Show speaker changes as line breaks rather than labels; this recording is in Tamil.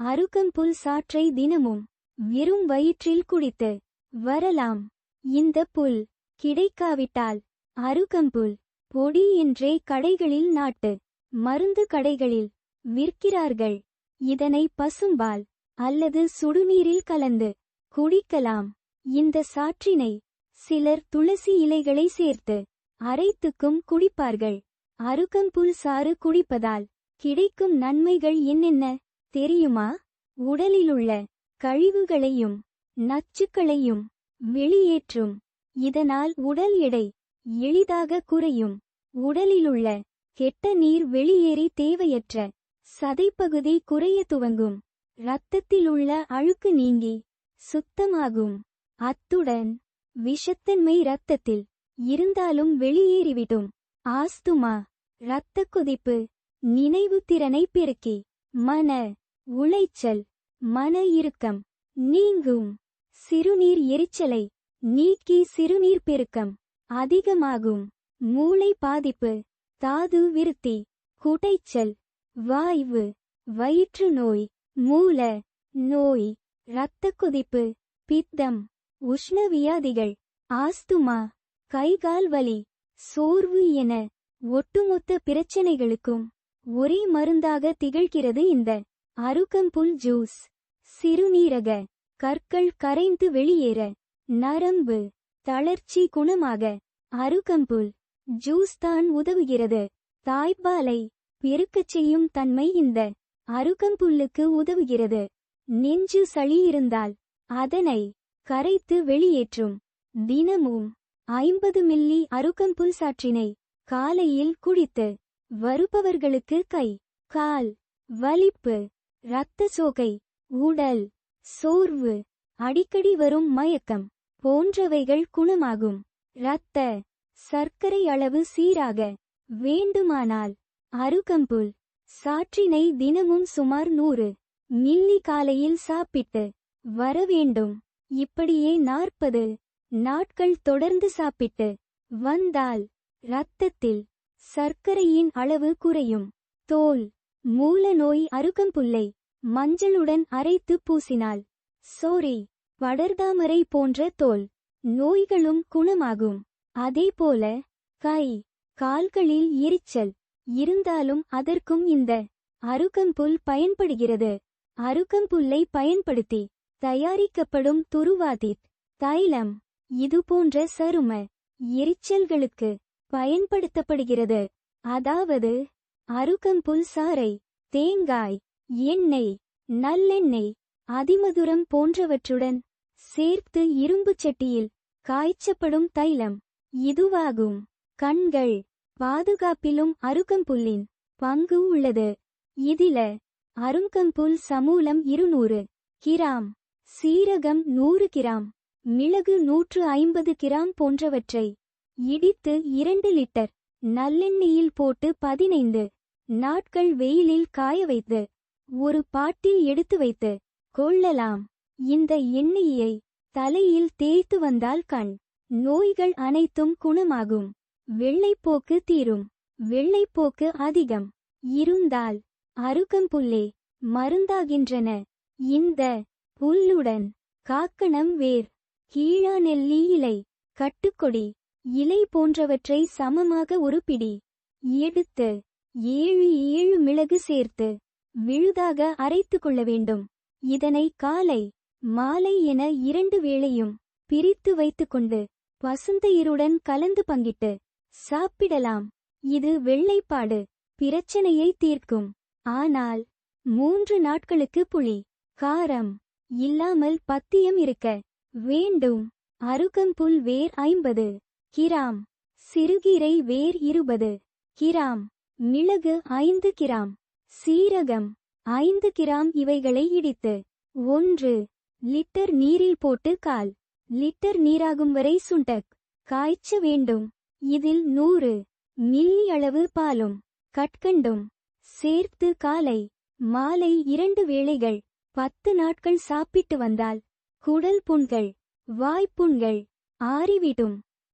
அருகம்புல் சாற்றை தினமும் வெறும் வயிற்றில் குடித்து வரலாம். இந்த புல் கிடைக்காவிட்டால் அருகம்புல் பொடி என்றே கடைகளில் நாட்டு மருந்து கடைகளில் விற்கிறார்கள். இதனை பசும்பால் அல்லது சுடுநீரில் கலந்து குடிக்கலாம். இந்த சாற்றினை சிலர் துளசி இலைகளை சேர்த்து அரைத்துக்கும் குடிப்பார்கள். அருகம்புல் சாறு குடிப்பதால் கிடைக்கும் நன்மைகள் என்னென்ன? தெரியுமா? உடலிலுள்ள கழிவுகளையும் நச்சுக்களையும் வெளியேற்றும். இதனால் உடல் எடை எளிதாக குறையும். உடலிலுள்ள கெட்ட நீர் வெளியேறி தேவையற்ற சதைப்பகுதி குறைய துவங்கும். இரத்தத்திலுள்ள அழுக்கு நீங்கி சுத்தமாகும். அத்துடன் விஷத்தன்மை இரத்தத்தில் இருந்தாலும் வெளியேறிவிடும். ஆஸ்துமா இரத்த கொதிப்பு நினைவு திறனை பெருக்கி. மன உளைச்சல் மன இறுக்கம் நீங்கும். சிறுநீர் எரிச்சலை நீக்கி சிறுநீர் பெருக்கம் அதிகமாகும். மூளை பாதிப்பு தாது விருத்தி குடைச்சல் வாய்வு வயிற்று நோய் மூல நோய் இரத்த கொதிப்பு பித்தம் உஷ்ணவியாதிகள் ஆஸ்துமா கைகால் வலி சோர்வு என ஒட்டுமொத்த பிரச்சனைகளுக்கும் ஒரே மருந்தாக திகழ்கிறது இந்த அருகம்புல் ஜூஸ். சிறுநீரக கற்கள் கரைந்து வெளியேற நரம்பு தளர்ச்சி குணமாக அருகம்புல் ஜூஸ் தான் உதவுகிறது. தாய்ப்பாலை பெருக்கச் செய்யும் தன்மை இந்த அருகம்புல்லுக்கு உதவுகிறது. நெஞ்சு சளி இருந்தால் அதனை கரைத்து வெளியேற்றும். தினமும் ஐம்பது மில்லி அருகம்புல் சாற்றினை காலையில் குடித்து வருபவர்களுக்கு கை கால் வலிப்பு இரத்த சோகை உடல் சோர்வு அடிக்கடி வரும் மயக்கம் போன்றவைகள் குணமாகும். இரத்த சர்க்கரை அளவு சீராக வேண்டுமானால் அருகம்புல் சாற்றினை தினமும் சுமார் நூறு மில்லி காலையில் சாப்பிட்டு வர வேண்டும். இப்படியே நாற்பது நாட்கள் தொடர்ந்து சாப்பிட்டு வந்தால் இரத்தத்தில் சர்க்கரையின் அளவு குறையும். தோல். மூல நோய் அருகம்புல்லை. மஞ்சளுடன் அரைத்து பூசினால். சோரி வடர்தாமரை போன்ற தோல். நோய்களும் குணமாகும். அதேபோல கை. கால்களில் எரிச்சல். இருந்தாலும் அதற்கும் இந்த அருகம்புல் பயன்படுகிறது. அருகம்புல்லை பயன்படுத்தி தயாரிக்கப்படும் துருவாதித் தைலம். இதுபோன்ற சரும எரிச்சல்களுக்கு பயன்படுத்தப்படுகிறது. அதாவது அருகம்புல் சாறை தேங்காய் எண்ணெய் நல்லெண்ணெய் அதிமதுரம் போன்றவற்றுடன் சேர்த்து இரும்புச் சட்டியில் காய்ச்சப்படும் தைலம். இதுவாகும். கண்கள் பாதுகாப்பிலும் அருகம்புல்லின் பங்கு உள்ளது. இதில அருங்கம்புல் சமூலம் இருநூறு கிராம் சீரகம் நூறு கிராம் மிளகு நூற்று ஐம்பது கிராம் போன்றவற்றை இடித்து இரண்டு லிட்டர் நல்லெண்ணெயில் போட்டு பதினைந்து நாட்கள் வெயிலில் காய வைத்து ஒரு பாட்டில் எடுத்து வைத்து கொள்ளலாம். இந்த எண்ணெயை தலையில் தேய்த்து வந்தால் கண் நோய்கள் அனைத்தும் குணமாகும். வெள்ளைப்போக்கு தீரும். வெள்ளைப்போக்கு அதிகம். இருந்தால் அருகம்புல்லே மருந்தாகின்றன. இந்த புல்லுடன் காக்கணம் வேர் கீழாநெல்லி இலை கட்டுக்கொடி இலை போன்றவற்றை சமமாக ஒரு பிடி. எடுத்து ஏழு ஏழு மிளகு சேர்த்து விழுதாக அரைத்து கொள்ள வேண்டும். இதனை காலை மாலை என இரண்டு வேளையும் பிரித்து வைத்துக்கொண்டு பசுந்தயிருடன் கலந்து பங்கிட்டு சாப்பிடலாம். இது வெள்ளைப்பாடு பிரச்சனையை தீர்க்கும். ஆனால் மூன்று நாட்களுக்கு புளி காரம் இல்லாமல் பத்தியம் இருக்க வேண்டும். அருகம்புல் வேர் ஐம்பது. கிராம். சிறுகீரை வேர் இருபது. கிராம். மிளகு ஐந்து கிராம். சீரகம் ஐந்து கிராம் இவைகளை இடித்து. ஒன்று. லிட்டர் நீரில் போட்டு கால். லிட்டர் நீராகும் வரை சுண்டக். காய்ச்ச வேண்டும். இதில் நூறு. மில்லி அளவு பாலும். கட்கண்டும். சேர்த்து காலை. மாலை இரண்டு வேளைகள். பத்து நாட்கள் சாப்பிட்டு வந்தால். குடல் புண்கள். வாய்ப்புண்கள். ஆறிவிடும்.